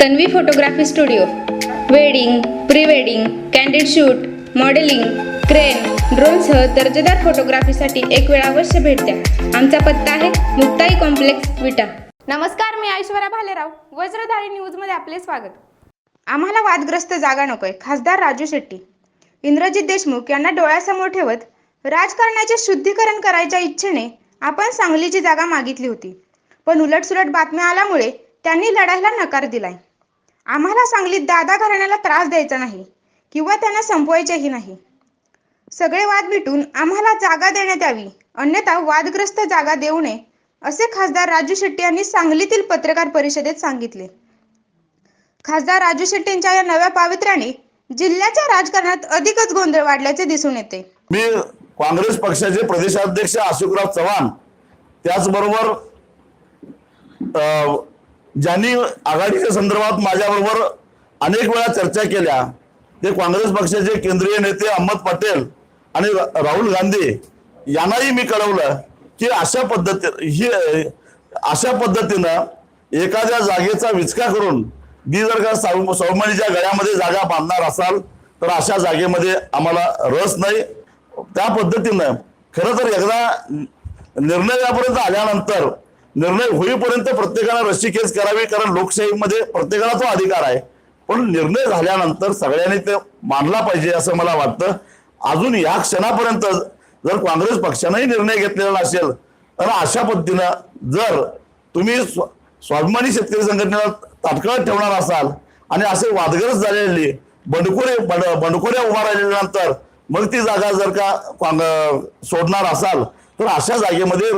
Tanvi photography studio. Wedding pre wedding candid shoot modelling crane ड्रोनसह दर्जेदार फोटोग्राफीसाठी एक वेळ अवश्य भेट द्या. आमचा पत्ता आहे मुक्ताई कॉम्प्लेक्स विटा. नमस्कार मी ऐश्वर्या भालेराव वज्रधारी न्यूजमध्ये आपले स्वागत. आम्हाला वादग्रस्त जागा नकोय खासदार राजू शेट्टी. इंद्रजित देशमुख यांना डोळ्यासमोर ठेवत राजकारणाचे शुद्धीकरण करायच्या इच्छेने आपण सांगलीची जागा मागितली होती. पण उलटसुलट बातम्या आल्यामुळे त्यांनी लढायला नकार दिलाय. आम्हाला सांगलीत दादा घराण्याला त्रास द्यायचा नाही किंवा त्यांना संपवायचेही नाही. सगळे वाद मिटून आम्हाला जागा देण्यात यावी अन्यथा वादग्रस्त जागा देऊ नये असे खासदार राजू शेट्टी यांनी सांगलीतील पत्रकार परिषदेत सांगितले. खासदार राजू शेट्टींच्या या नव्या पावित्र्याने जिल्ह्याच्या राजकारणात अधिकच गोंधळ वाढल्याचे दिसून येते. मी काँग्रेस पक्षाचे प्रदेशाध्यक्ष अशोकराव चव्हाण त्याचबरोबर ज्यांनी आघाडीच्या संदर्भात माझ्याबरोबर अनेक वेळा चर्चा केल्या ते काँग्रेस पक्षाचे केंद्रीय नेते अहमद पटेल आणि राहुल गांधी यांनाही मी कळवलं की अशा पद्धती ही अशा पद्धतीनं एखाद्या जागेचा विचका करून मी जर का साव- सौमनीच्या गळ्यामध्ये जागा बांधणार असाल तर अशा जागेमध्ये आम्हाला रस नाही. त्या पद्धतीनं खरं तर एकदा निर्णयापर्यंत आल्यानंतर निर्णय होईपर्यंत प्रत्येकानं रस्सीखेच करावी कारण लोकशाहीमध्ये प्रत्येकाला तो अधिकार आहे. पण निर्णय झाल्यानंतर सगळ्यांनी ते मानला पाहिजे असं मला वाटतं. अजून या क्षणापर्यंत जर काँग्रेस पक्षानंही निर्णय घेतलेला असेल तर अशा पद्धतीनं जर तुम्ही स्व- स्वाभिमानी शेतकरी संघटनेला तात्काळ ठेवणार असाल आणि असे वादग्रस्त झालेली बंडखोरे बंड बंडखोऱ्या उभा राहिल्यानंतर मग ती जागा जर का सोडणार असाल तर अशा जागेमध्ये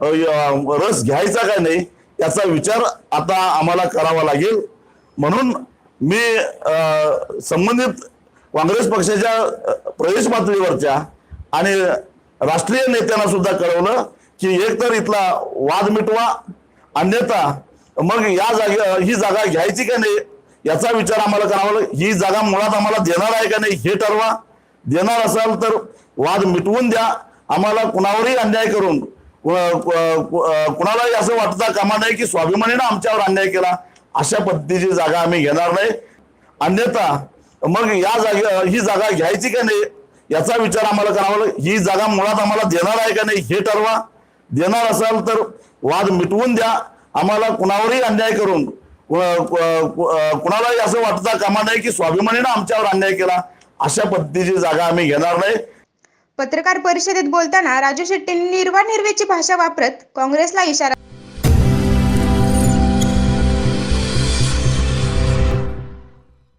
रस घ्यायचा का नाही याचा विचार आता आम्हाला करावा लागेल. म्हणून मी संबंधित काँग्रेस पक्षाच्या प्रदेश पातळीवरच्या आणि राष्ट्रीय नेत्यांना सुद्धा कळवलं की एकतर इथला वाद मिटवा अन्यथा मग या जागे ही जागा घ्यायची का नाही याचा विचार आम्हाला करावा ही जागा मुळात आम्हाला देणार आहे का नाही हे ठरवा. देणार असाल तर वाद मिटवून द्या. आम्हाला कुणावरही अन्याय करून कुणालाही असं वाटता कामा नाही की स्वाभिमानीनं आमच्यावर अन्याय केला? अशा पद्धतीची जागा आम्ही घेणार नाही. अन्यथा मग या जागे ही जागा घ्यायची का नाही याचा विचार आम्हाला करावा लागेल. ही जागा मुळात आम्हाला देणार आहे का नाही हे ठरवा. देणार असाल तर वाद मिटवून द्या. आम्हाला कुणावरही अन्याय करून कुणालाही असं वाटता कामा नाही की स्वाभिमानीनं आमच्यावर अन्याय केला अशा पद्धतीची जागा आम्ही घेणार नाही. पत्रकार परिषदेत बोलताना राजू शेट्टींनी निर्वानिर्वेची भाषा वापरत काँग्रेसला इशारा